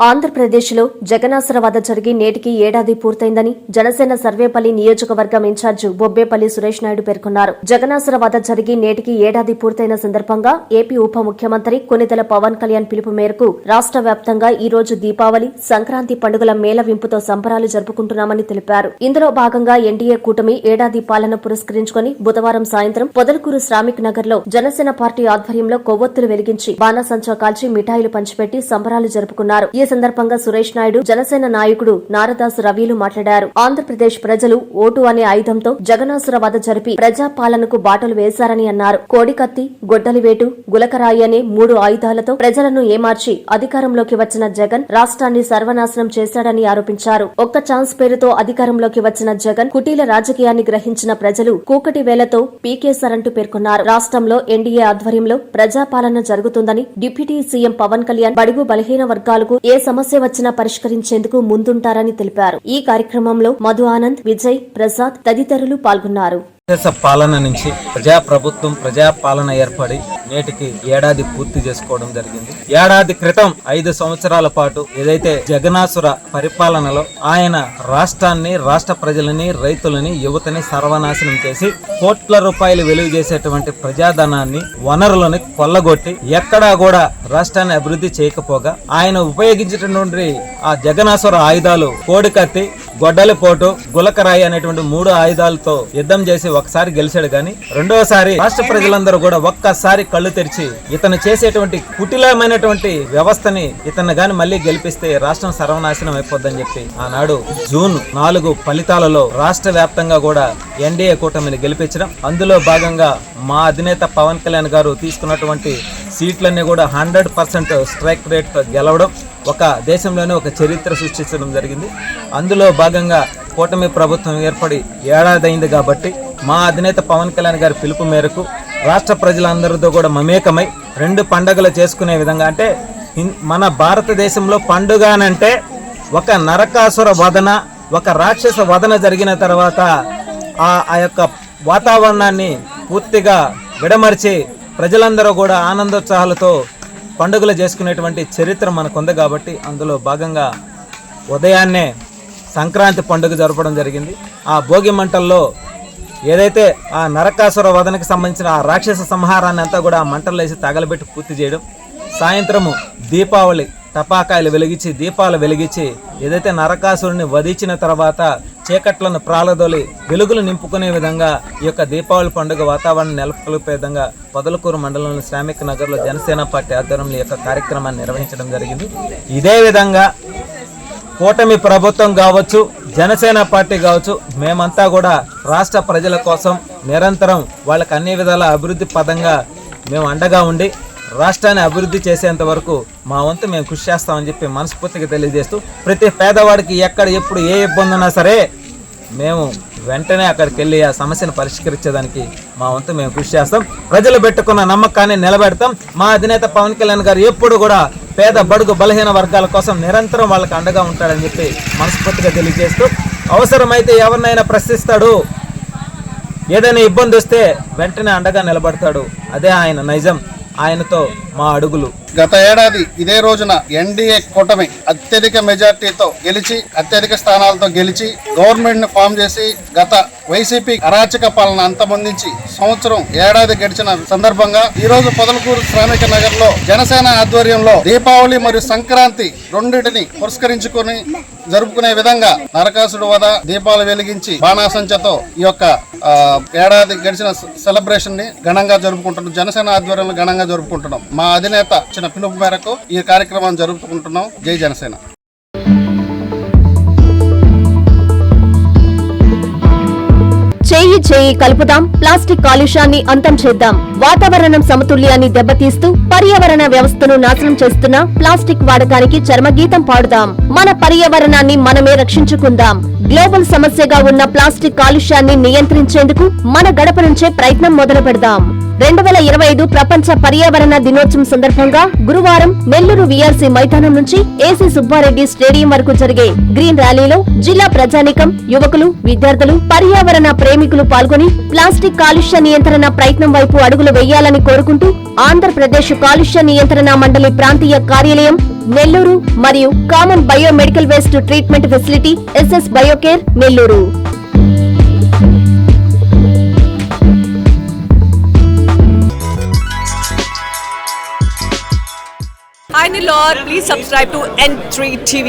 ఆంధ్రప్రదేశ్లో జగనాసుర వధ జరిగి నేటికి ఏడాది పూర్తయిందని జనసేన సర్వేపల్లి నియోజకవర్గం ఇన్ఛార్జి బొబ్బేపల్లి సురేష్ నాయుడు పేర్కొన్నారు. జగనాసుర వధ జరిగి నేటికి ఏడాది పూర్తయిన సందర్భంగా ఏపీ ఉప ముఖ్యమంత్రి కొనితెల పవన్ కళ్యాణ్ పిలుపు మేరకు రాష్ట్ర వ్యాప్తంగా ఈ రోజు దీపావళి సంక్రాంతి పండుగల మేళవింపుతో సంబరాలు జరుపుకుంటున్నామని తెలిపారు. ఇందులో భాగంగా ఎన్డీఏ కూటమి ఏడాది పాలన పురస్కరించుకొని బుధవారం సాయంత్రం పొదలకూరు శ్రామిక్ నగర్లో జనసేన పార్టీ ఆధ్వర్యంలో కొవ్వొత్తులు వెలిగించి బాణాసంచా కాల్చి మిఠాయిలు పంచిపెట్టి సంబరాలు జరుపుకున్నారు. ఈ సందర్భంగా సురేష్ నాయుడు జనసేన నాయకుడు నారదాసు రవిలు మాట్లాడారు. ఆంధ్రప్రదేశ్ ప్రజలు ఓటు అనే ఆయుధంతో జగనాసుర వధ జరిపి ప్రజాపాలనకు బాటలు వేశారని అన్నారు. కోడికత్తి గొడ్డలివేటు గులకరాయి అనే మూడు ఆయుధాలతో ప్రజలను ఏమార్చి అధికారంలోకి వచ్చిన జగన్ రాష్ట్రాన్ని సర్వనాశనం చేశాడని ఆరోపించారు. ఒక్క ఛాన్స్ పేరుతో అధికారంలోకి వచ్చిన జగన్ కుటీల రాజకీయాన్ని గ్రహించిన ప్రజలు కూకటి వేలతో పీకేశారంటూ పేర్కొన్నారు. రాష్ట్రంలో ఎన్డీఏ ఆధ్వర్యంలో ప్రజాపాలన జరుగుతుందని డిప్యూటీ సీఎం పవన్ కళ్యాణ్ బడుగు బలహీన వర్గాలకు ఏ సమస్య వచ్చినా పరిష్కరించేందుకు ముందుంటారని తెలిపారు. ఈ కార్యక్రమంలో మధు ఆనంద్ విజయ్ ప్రసాద్ తదితరులు పాల్గొన్నారు. దేశ పాలన నుంచి ప్రజా ప్రభుత్వం ఏర్పడి నేటికి ఏడాది పూర్తి చేసుకోవడం జరిగింది. ఏడాది క్రితం ఐదు సంవత్సరాల పాటు ఏదైతే జగనాసుర పరిపాలనలో ఆయన రాష్ట్రాన్ని రాష్ట్ర ప్రజలని రైతులని యువతని సర్వనాశనం చేసి కోట్ల రూపాయలు వెలుగు చేసేటువంటి ప్రజాధనాన్ని వనరులను కొల్లగొట్టి ఎక్కడా కూడా రాష్ట్రాన్ని అభివృద్ధి చేయకపోగా ఆయన ఉపయోగించినటువంటి ఆ జగనాసుర ఆయుధాలు కోడికత్తి గొడ్డలిపోటు గులకరాయి అనేటువంటి మూడు ఆయుధాలతో యుద్ధం చేసి ఒకసారి గెలిచాడు గాని రెండోసారి రాష్ట్ర ప్రజలందరూ కూడా ఒక్కసారి కళ్ళు తెరిచి ఇతను చేసేటువంటి కుటిలమైనటువంటి వ్యవస్థని ఇతను గాని మళ్ళీ గెలిపిస్తే రాష్ట్రం సర్వనాశనం అయిపోద్దని చెప్పి ఆనాడు జూన్ నాలుగు ఫలితాలలో రాష్ట్ర వ్యాప్తంగా కూడా ఎన్డీఏ కూటమిని గెలిపించడం. అందులో భాగంగా మా అధినేత పవన్ కళ్యాణ్ గారు తీసుకున్నటువంటి సీట్లన్నీ కూడా హండ్రెడ్ పర్సెంట్ స్ట్రైక్ రేట్ గెలవడం. ఒక దేశంలోనే ఒక చరిత్ర సృష్టించడం జరిగింది. అందులో భాగంగా కూటమి ప్రభుత్వం ఏర్పడి ఏడాది అయింది కాబట్టి మా అధినేత పవన్ కళ్యాణ్ గారి పిలుపు మేరకు రాష్ట్ర ప్రజలందరితో కూడా మమేకమై రెండు పండుగలు చేసుకునే విధంగా అంటే మన భారతదేశంలో పండుగ అనంటే ఒక నరకాసుర వదన ఒక రాక్షస వదన జరిగిన తర్వాత ఆ ఆ యొక్క వాతావరణాన్ని పూర్తిగా విడమర్చి ప్రజలందరూ కూడా ఆనందోత్సాహాలతో పండుగలు చేసుకునేటువంటి చరిత్ర మనకుంది కాబట్టి అందులో భాగంగా ఉదయాన్నే సంక్రాంతి పండుగ జరపడం జరిగింది. ఆ భోగి మంటల్లో ఏదైతే ఆ నరకాసుర వదనకి సంబంధించిన ఆ రాక్షస సంహారాన్ని అంతా కూడా ఆ మంటల్లో వేసి తగలబెట్టి పూర్తి చేయడం. సాయంత్రము దీపావళి టపాకాయలు వెలిగించి దీపాలు వెలిగించి ఏదైతే నరకాసురుని వధించిన తర్వాత చీకట్లను ప్రాలదొలి వెలుగులు నింపుకునే విధంగా ఈ యొక్క దీపావళి పండుగ వాతావరణం నెలకొల్పే విధంగా పొదలకూరు మండలంలోని శ్రామిక నగర్లో జనసేన పార్టీ ఆధ్వర్యంలో ఈ యొక్క కార్యక్రమాన్ని నిర్వహించడం జరిగింది. ఇదే విధంగా కూటమి ప్రభుత్వం కావచ్చు జనసేన పార్టీ కావచ్చు మేమంతా కూడా రాష్ట్ర ప్రజల కోసం నిరంతరం వాళ్ళకి అన్ని విధాల అభివృద్ధి పదంగా మేము అండగా ఉండి రాష్ట్రాన్ని అభివృద్ధి చేసేంత వరకు మా వంతు మేము కృషి చేస్తామని చెప్పి మనస్ఫూర్తిగా తెలియజేస్తూ ప్రతి పేదవాడికి ఎక్కడ ఎప్పుడు ఏ ఇబ్బంది ఉన్నా సరే మేము వెంటనే అక్కడికి వెళ్ళి ఆ సమస్యను పరిష్కరించేదానికి మా వంతు మేము కృషి చేస్తాం. ప్రజలు పెట్టుకున్న నమ్మకాన్ని నిలబెడతాం. మా అధినేత పవన్ కళ్యాణ్ గారు ఎప్పుడు కూడా పేద బడుగు బలహీన వర్గాల కోసం నిరంతరం వాళ్ళకి అండగా ఉంటాడని చెప్పి మనస్ఫూర్తిగా తెలియజేస్తూ అవసరమైతే ఎవరినైనా ప్రశ్నిస్తాడు. ఏదైనా ఇబ్బంది వస్తే వెంటనే అండగా నిలబడతాడు. అదే ఆయన నైజం. ఆయనతో మా అడుగులు. గత ఏడాది ఇదే రోజున ఎన్డీఏ కూటమి అత్యధిక మెజార్టీతో గెలిచి అత్యధిక స్థానాలతో గెలిచి గవర్నమెంట్ను ఫామ్ చేసి గత వైసీపీ అరాచక పాలన అంతమొందించి సంవత్సరం ఏడాది గడిచిన సందర్భంగా ఈ రోజు పొదలకూరు శ్రామిక నగర్లో జనసేన ఆధ్వర్యంలో దీపావళి మరియు సంక్రాంతి రెండింటిని పురస్కరించుకొని జరుపుకునే విధంగా నరకాసుడు వద దీపాలు వెలిగించి బాణాసంచతో ఈ యొక్క ఏడాది గడిచిన సెలబ్రేషన్ని ఘనంగా జరుపుకుంటున్నాం. జనసేన ఆధ్వర్యంలో ఘనంగా జరుపుకుంటున్నాం. మా అధినేత ఇచ్చిన పిలుపు మేరకు ఈ కార్యక్రమాన్ని జరుపుకుంటున్నాం. జై జనసేన. చేయి చేయి కలుపుదాం. ప్లాస్టిక్ కాలుష్యాన్ని అంతం చేద్దాం. వాతావరణం సమతుల్యాన్ని దెబ్బతీస్తూ పర్యావరణ వ్యవస్థను నాశనం చేస్తున్న ప్లాస్టిక్ వాడకానికి చర్మగీతం పాడుదాం. మన పర్యావరణాన్ని మనమే రక్షించుకుందాం. గ్లోబల్ సమస్యగా ఉన్న ప్లాస్టిక్ కాలుష్యాన్ని నియంత్రించేందుకు మన గడప నుంచే ప్రయత్నం మొదలు పెడదాం రెండు వేల ఇరవై ఐదు ప్రపంచ పర్యావరణ దినోత్సవం సందర్భంగా గురువారం నెల్లూరు వీఆర్సీ మైదానం నుంచి ఏసీ సుబ్బారెడ్డి స్టేడియం వరకు జరిగే గ్రీన్ ర్యాలీలో జిల్లా ప్రజానికం యువకులు విద్యార్థులు పర్యావరణ ప్రేమికులు పాల్గొని ప్లాస్టిక్ కాలుష్య నియంత్రణ ప్రయత్నం వైపు అడుగులు అడుగులు వేయాలని కోరుకుంటూ ఆంధ్రప్రదేశ్ కాలుష్య నియంత్రణ మండలి ప్రాంతీయ కార్యాలయం నెల్లూరు మరియు common biomedical waste treatment facility SS Biocare Nellore Hi Lord, please subscribe to N3 TV.